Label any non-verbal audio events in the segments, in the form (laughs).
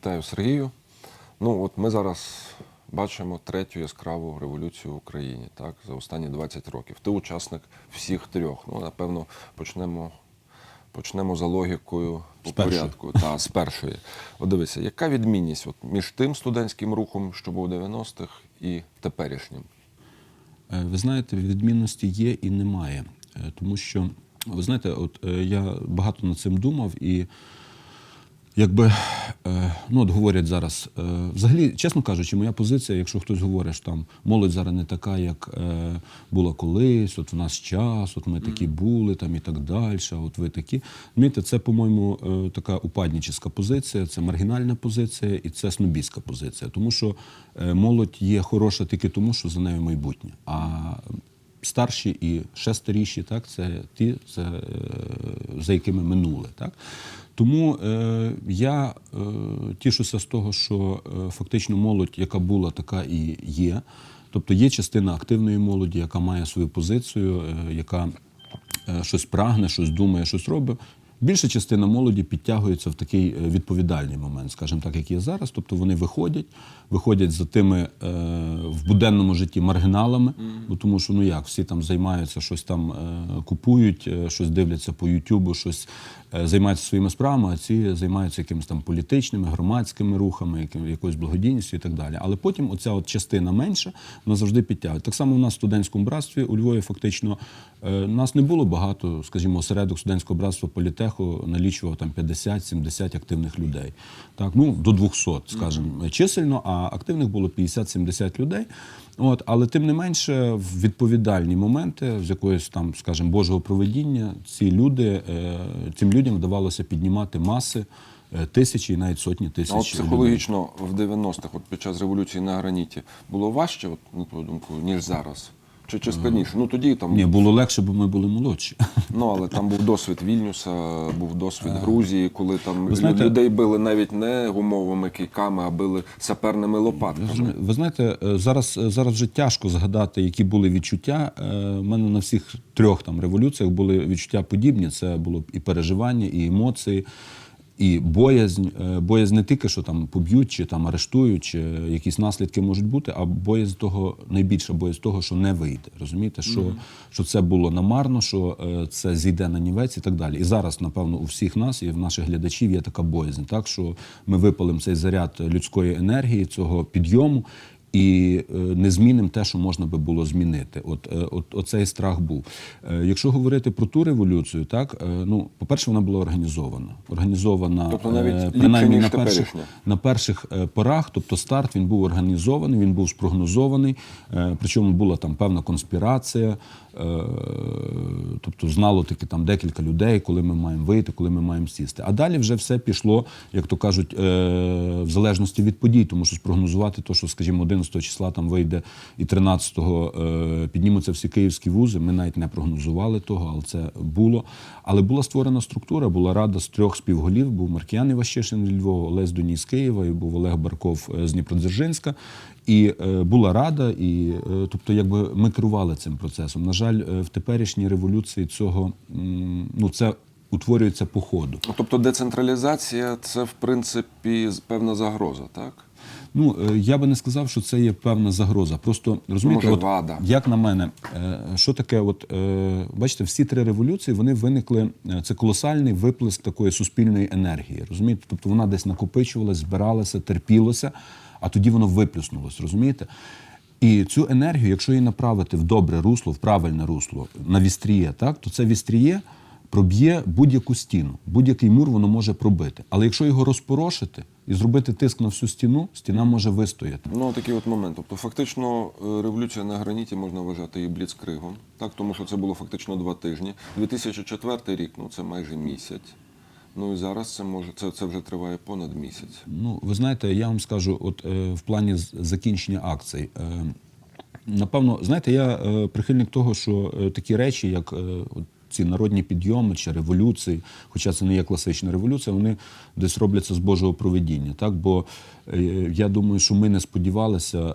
Вітаю Сергію. Ну, от ми зараз бачимо третю яскраву революцію в Україні так, за останні 20 років. Ти учасник всіх трьох. Ну, напевно, почнемо, почнемо за логікою по порядку. Та, з першої. От дивися, яка відмінність от, між тим студентським рухом, що був у 90-х, і теперішнім? Е, Ви знаєте, відмінності є і немає. Е, Тому що, ви знаєте, от е, я багато над цим думав і. Якби е, ну от говорять зараз, е, взагалі, чесно кажучи, моя позиція, якщо хтось говорить, що там молодь зараз не така, як е, була колись, от в нас час, от ми такі були, там і так далі, от ви такі. Розумієте, це, по-моєму, така упадніческа позиція, це маргінальна позиція і це снобістська позиція. Тому що молодь є хороша тільки тому, що за нею майбутнє. А старші і ще старіші, так, це ті, за, е, за якими минули. Так? Тому е, я е, тішуся з того, що е, фактично молодь, яка була, така і є. Тобто є частина активної молоді, яка має свою позицію, е, яка е, щось прагне, щось думає, щось робить. Більша частина молоді підтягується в такий е, відповідальний момент, скажімо так, як є зараз. Тобто вони виходять, виходять за тими е, в буденному житті маргіналами, бо тому що ну як всі там займаються, щось там е, купують, е, щось дивляться по Ютубу, щось е, займаються своїми справами, а ці займаються якимись там політичними, громадськими рухами, яким- якоюсь благодійністю і так далі. Але потім оця от частина менша, вона завжди підтягує. Так само у нас в студентському братстві у Львові фактично е, нас не було багато, скажімо, осередок студентського братства політеху налічував там 50-70 активних людей. Так, ну до 200, скажімо, чисельно, а активних було 50-70 людей. От, але тим не менше, в відповідальні моменти, з якоїсь там, скажімо, Божого проведіння, ці люди, е, цим людям вдавалося піднімати маси, е, тисячі і навіть сотні тисяч. А от людей. психологічно в 90-х, от під час революції на граніті, було важче, от, на твою думку, ніж зараз? Чи, чи складніше? Ну тоді там Ні, було легше, бо ми були молодші. (laughs) Ну, але там був досвід Вільнюса, був досвід Грузії, коли там Ви знаєте- людей били навіть не гумовими кійками, а били саперними лопатками. Ви знаєте, е, зараз, зараз вже тяжко згадати, які були відчуття. Е, У мене на всіх трьох там революціях були відчуття подібні. Це було і переживання, і емоції, і боязнь. Е, Боязнь не тільки, що там поб'ють, чи там арештують, чи якісь наслідки можуть бути, а боязнь того, найбільша боязнь того, що не вийде. Розумієте, що, що це було намарно, що е, це зійде на нівець і так далі. І зараз, напевно, у всіх нас і в наших глядачів є така боязнь, так що ми випалимо цей заряд людської енергії, цього підйому. І е, не змінимо те, що можна би було змінити. От, е, от оцей страх був. Е, Якщо говорити про ту революцію, так ну, по-перше, вона була організована. Організована Тобто навіть ліпше, принаймні ніж на перших, теперішня. на перших порах, тобто старт він був організований, він був спрогнозований. Причому була там певна конспірація. Тобто знало таки там декілька людей, коли ми маємо вийти, коли ми маємо сісти. А далі вже все пішло, як то кажуть, в залежності від подій, тому що спрогнозувати, то, що, скажімо, 11 числа там вийде і 13-го е, піднімуться всі київські вузи. Ми навіть не прогнозували того, але це було. Але була створена структура, була рада з трьох співголів. Був Маркіян Іващишин з Львова, Олесь Доній з Києва, і був Олег Барков е, з Дніпродзержинська. І е, була рада, і тобто, якби ми керували цим процесом. На жаль, в теперішній революції цього ну це утворюється по ходу. Тобто децентралізація це в принципі певна загроза, так? Ну е, я би не сказав, що це є певна загроза. Просто розумієте, Може, от, вада. як на мене, е, що таке, от е, бачите, всі три революції вони виникли. Це колосальний виплеск такої суспільної енергії. Розумієте? Тобто вона десь накопичувалась, збиралася, терпілося, а тоді воно виплюснулось, розумієте? І цю енергію, якщо її направити в добре русло, в правильне русло, на вістріє, так, то це вістріє проб'є будь-яку стіну, будь-який мур воно може пробити. Але якщо його розпорошити і зробити тиск на всю стіну, стіна може вистояти. Ну, такий от момент. Тобто, фактично, е, революція на граніті можна вважати і бліцкригом, так, тому що це було фактично два тижні. 2004 рік, ну це майже місяць. Ну і зараз це може це, це вже триває понад місяць. Ну, ви знаєте, я вам скажу, от е, в плані закінчення акцій. Е, напевно, знаєте, я е, прихильник того, що е, такі речі, як е, от ці народні підйоми чи революції, хоча це не є класична революція, вони десь робляться з Божого проведіння. Так? Бо е, я думаю, що ми не сподівалися е,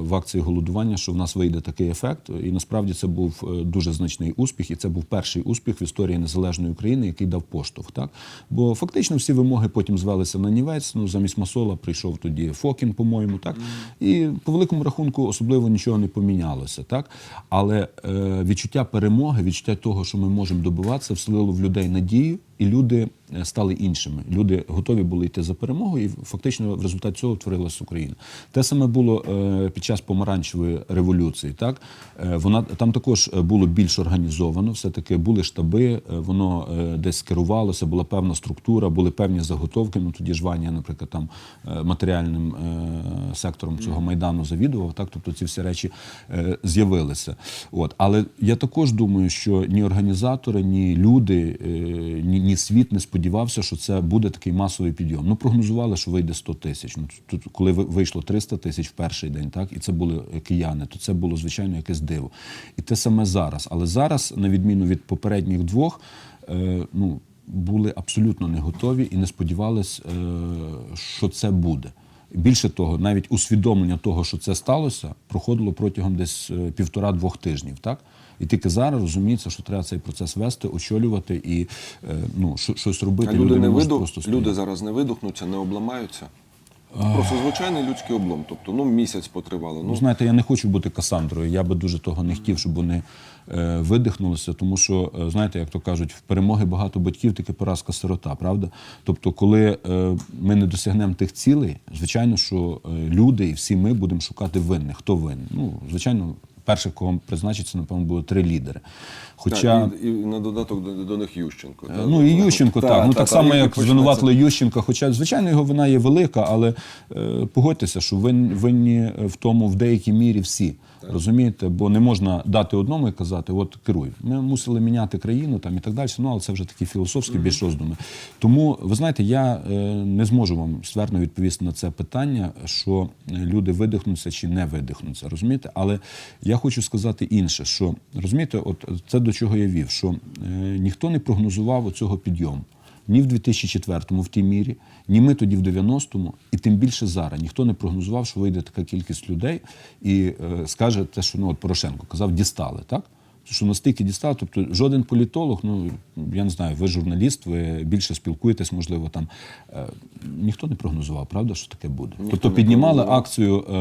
в акції голодування, що в нас вийде такий ефект. І насправді це був е, дуже значний успіх, і це був перший успіх в історії незалежної України, який дав поштовх. Так? Бо фактично всі вимоги потім звелися на нівець. Ну, замість Масола прийшов тоді Фокін, по-моєму, так? І по великому рахунку особливо нічого не помінялося. Так? Але е, відчуття перемоги, відчуття того, що ми можемо добиватися, вселило в людей надію, і люди е, стали іншими. Люди готові були йти за перемогою, і фактично в результаті цього творилася Україна. Те саме було е, під час помаранчевої революції. Так? Е, вона, там також було більш організовано, все-таки були штаби, воно десь керувалося, була певна структура, були певні заготовки. Ну тоді ж Ваня, наприклад, там матеріальним сектором цього майдану завідував. Так, тобто ці всі речі з'явилися. От, але я також думаю, що ні організатори, ні люди, ні, ні світ не сподівався, що це буде такий масовий підйом. Ну прогнозували, що вийде 100 тисяч. Ну тут, коли ви- вийшло 300 тисяч в перший день, так і це були кияни, то це було звичайно якесь диво. І те саме зараз. Але зараз, на відміну від попередніх двох, е, ну були абсолютно не готові і не сподівались, е, що це буде. Більше того, навіть усвідомлення того, що це сталося, проходило протягом десь е, півтора-двох тижнів. Так? І тільки зараз розуміється, що треба цей процес вести, очолювати і е, ну, що- щось робити. А люди, не можуть видух, просто стояти. люди зараз не видохнуться, не обламаються. Просто звичайний людський облом. Тобто, ну місяць потривало. Ну, Ну, знаєте, я не хочу бути Касандрою. Я би дуже того не хотів, щоб вони е, видихнулися, тому що, е, знаєте, як то кажуть, в перемоги багато батьків, таки поразка сирота, правда? Тобто, коли е, ми не досягнемо тих цілей, звичайно, що е, люди і всі ми будемо шукати винних. Хто винен? Ну, звичайно, перших, кого призначиться, напевно, було три лідери. Хоча. так, і, і на додаток до, до них Ющенко. та, Ну і Ющенко, Та, так. Ну та, так та, само, і як звинуватили Ющенка. Хоча, звичайно, його вина є велика, але е, погодьтеся, що вин, винні в тому в деякій мірі всі. Розумієте? Бо не можна дати одному і казати, от керуй. Ми мусили міняти країну там і так далі. Ну, але це вже такі філософські більш роздуми. Тому, ви знаєте, я е, не зможу вам ствердно відповісти на це питання, що е, люди видихнуться чи не видихнуться. Розумієте? Але я хочу сказати інше, що розумієте, от це до чого я вів, що е, ніхто не прогнозував оцього підйому. Ні в 2004-му в тій мірі, ні ми тоді в 90-му, і тим більше зараз. Ніхто не прогнозував, що вийде така кількість людей і е, скаже те, що ну, от Порошенко казав, дістали, так? Що настільки дістали, тобто жоден політолог, ну я не знаю, ви журналіст, ви більше спілкуєтесь, можливо, там е, ніхто не прогнозував, правда, що таке буде. тобто піднімали акцію, е,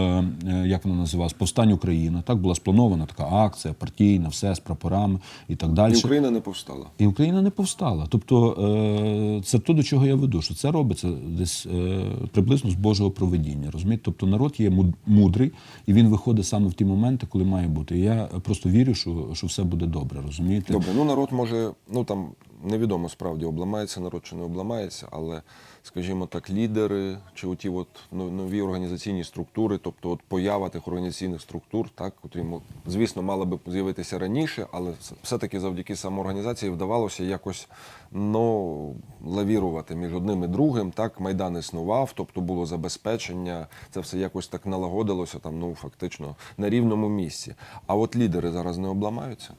е, як вона називалась, Повстань Україна. Так була спланована така акція, партійна, все з прапорами і так далі. І Україна не повстала. І Україна не повстала. Тобто е, це то, до чого я веду, що це робиться десь е, приблизно з Божого проведіння. Розумієте? Тобто народ є мудрий, і він виходить саме в ті моменти, коли має бути. І я просто вірю, що, що все буде добре. Розумієте? Добре, ну народ може, ну там невідомо справді, обламається народ чи не обламається, але, скажімо так, лідери чи оті от нові організаційні структури, тобто от поява тих організаційних структур, так, котрі, звісно, мали би з'явитися раніше, але все- все-таки завдяки самоорганізації вдавалося якось ну, лавірувати між одним і другим. Так, Майдан існував, тобто було забезпечення, це все якось так налагодилося там, ну, фактично, на рівному місці. А от лідери зараз не обламаються.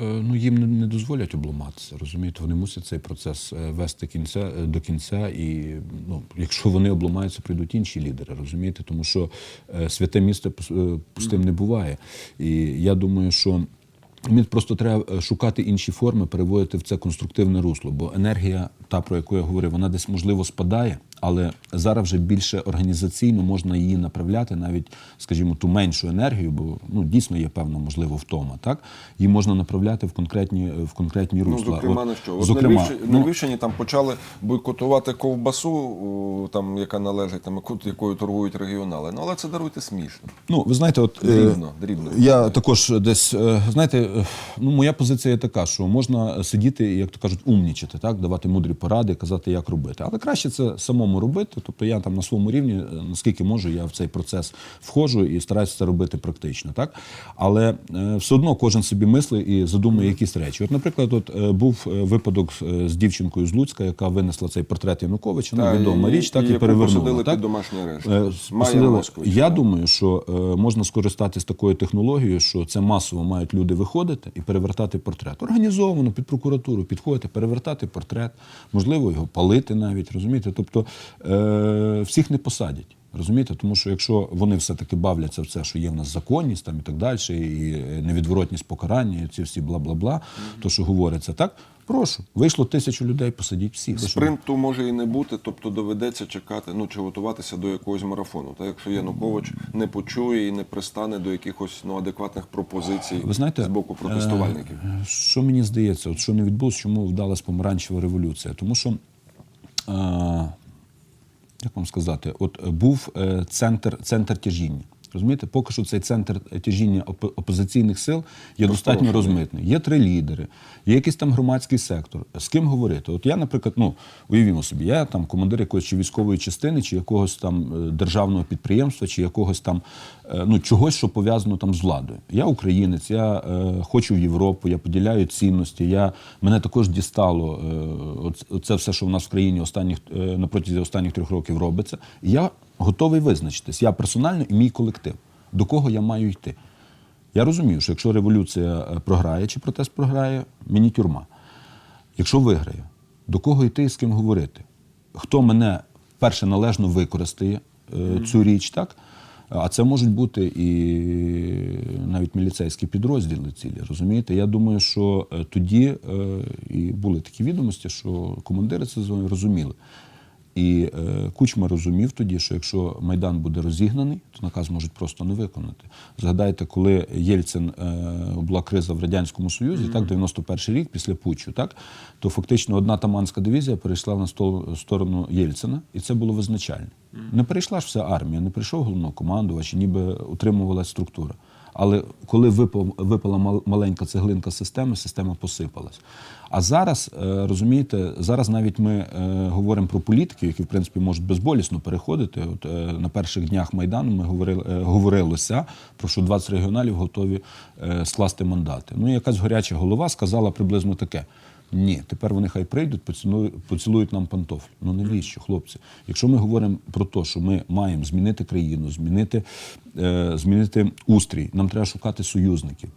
Е, Ну, їм не, дозволять обламатися, розумієте? Вони мусять цей процес е, вести кінця, е, до кінця. І ну, якщо вони обламаються, прийдуть інші лідери, розумієте? Тому що святе місто пустим не буває. І я думаю, що. Мені просто треба шукати інші форми, переводити в це конструктивне русло, бо енергія, та про яку я говорив, вона десь можливо спадає, але зараз вже більше організаційно можна її направляти, навіть, скажімо, ту меншу енергію, бо ну дійсно є певна можливо втома. Так її можна направляти в конкретні в конкретні русла. Ну, зокрема, От, на що? От зокрема, на, Львівщині, ну, на Львівщині там почали бойкотувати ковбасу, там, яка належить, там, якою торгують регіонали. Ну, але це даруйте смішно. Ну, ви знаєте, от е, Дрібно, дрібно. я також десь е, знаєте, ну моя позиція така, що можна сидіти, як то кажуть, умнічати, так, давати мудрі поради, казати, як робити. Але краще це самому по-новому робити. Тобто я там на своєму рівні, е, наскільки можу, я в цей процес входжу і стараюся це робити практично. Так? Але е, все одно кожен собі мислить і задумує якісь речі. От, наприклад, от, е, був випадок з дівчинкою з Луцька, яка винесла цей портрет Януковича, ну, Та, відома річ, так і, яку перевернула. посадили так? посадили. Я так. думаю, що можна скористатися такою технологією, що це масово мають люди виходити і перевертати портрет. Організовано під прокуратуру підходити, перевертати портрет, можливо, його палити навіть, розумієте? Тобто е, всіх не посадять. Розумієте, тому що якщо вони все-таки бавляться в це, що є в нас законність там і так далі, і е, невідворотність покарання, і ці всі бла-бла-бла, то що говориться, так прошу, вийшло тисячу людей, посадіть всіх. Спринту може і не бути, тобто доведеться чекати, ну чи готуватися до якогось марафону. Та якщо Янукович не почує і не пристане до якихось ну адекватних пропозицій Ви знаєте, з боку протестувальників. е, Що мені здається, от що не відбулося, чому вдалась помаранчева революція? Тому що, е, як вам сказати, от був е, центр, центр тяжіння. Розумієте, поки що цей центр тяжіння опозиційних сил є достатньо розмитний. Є три лідери, є якийсь там громадський сектор. З ким говорити? От я, наприклад, ну уявімо собі, я там командир якоїсь чи військової частини, чи якогось там е, державного підприємства, чи якогось там е, ну чогось, що пов'язано там з владою. Я українець, я е, хочу в Європу, я поділяю цінності. Я мене також дістало е, оце все, що в нас в країні останніх е, на протязі останніх трьох років робиться. Я готовий визначитись. Я персонально і мій колектив. До кого я маю йти? Я розумію, що якщо революція е, програє чи протест програє, мені тюрма. Якщо виграє, до кого йти і з ким говорити? Хто мене перше належно використає е, цю річ, так? А це можуть бути і навіть міліцейські підрозділи цілі. Розумієте? Я думаю, що е, тоді е, і були такі відомості, що командири це розуміли. І е, Кучма розумів тоді, що якщо Майдан буде розігнаний, то наказ можуть просто не виконати. Згадайте, коли Єльцин е, була криза в Радянському Союзі, так, 91 рік після Путчу, так, то фактично одна таманська дивізія перейшла на стол- сторону Єльцина, і це було визначально. Не перейшла ж вся армія, не прийшов головнокомандувач, ніби утримувалася структура. Але коли випала мал- маленька цеглинка системи, система посипалась. А зараз, е, розумієте, зараз навіть ми е, говоримо про політиків, які в принципі можуть безболісно переходити. От е, на перших днях майдану ми говорили, говорилося про що 20 регіоналів готові скласти мандати. Ну, якась гаряча голова сказала приблизно таке. Ні, тепер вони хай прийдуть, поцілують, поцілують нам пантофлі. Ну навіщо, хлопці? Якщо ми говоримо про те, що ми маємо змінити країну, змінити, е, змінити устрій, нам треба шукати союзників.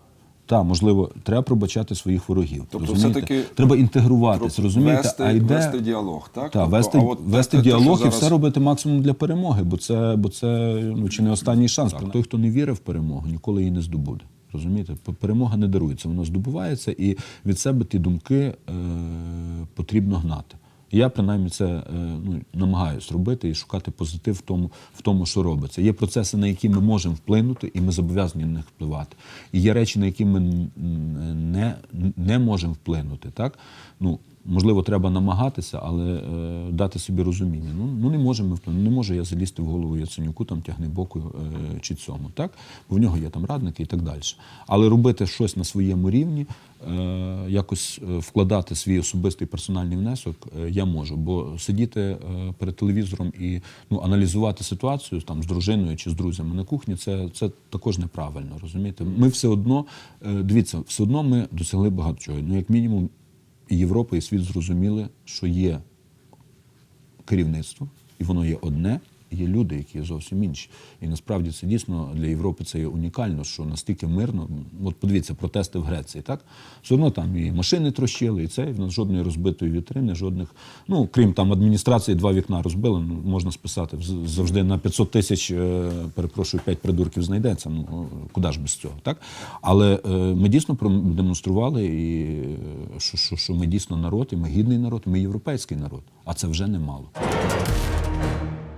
Та, можливо, треба пробачати своїх ворогів. Тобто розумієте? все-таки треба інтегруватись, розумієте? Вести, а йде вести діалог, так? та, Тобто, вести, а от вести те, діалог і все робити максимум для перемоги, бо це, бо це ну, чи не останній шанс. про Той, хто не вірив в перемогу, ніколи її не здобуде. Розумієте, перемога не дарується, вона здобувається, і від себе ті думки е, потрібно гнати. Я принаймні це е, ну, намагаюсь робити і шукати позитив в тому, в тому, що робиться. Є процеси, на які ми можемо вплинути, і ми зобов'язані на них впливати. І є речі, на які ми не, не можемо вплинути. Так? Ну, можливо, треба намагатися, але е, дати собі розуміння. Ну, ну не можемо ми. Не можу я залізти в голову Яценюку, там тягни боку е, чи цьому. Так? Бо в нього є там радники і так далі. Але робити щось на своєму рівні, е, якось е, вкладати свій особистий персональний внесок е, я можу. Бо сидіти е, перед телевізором і ну, аналізувати ситуацію там, з дружиною чи з друзями на кухні, це, це також неправильно. Розумієте? Ми все одно, е, дивіться, все одно ми досягли багато чого. Ну, як мінімум, Європа, і світ зрозуміли, що є керівництво, і воно є одне, є люди, які зовсім інші. І насправді це дійсно для Європи це є унікально, що настільки мирно. От подивіться, протести в Греції, так? Все одно там і машини трощили, і це, і в нас жодної розбитої вітрини, жодних. Ну, крім там адміністрації, два вікна розбили, ну, можна списати. Завжди на 500 тисяч, е, перепрошую, 5 придурків знайдеться. Ну, куди ж без цього, так? Але е, ми дійсно продемонстрували, і, е, що, що, що ми дійсно народ, і ми гідний народ, ми європейський народ. А це вже немало.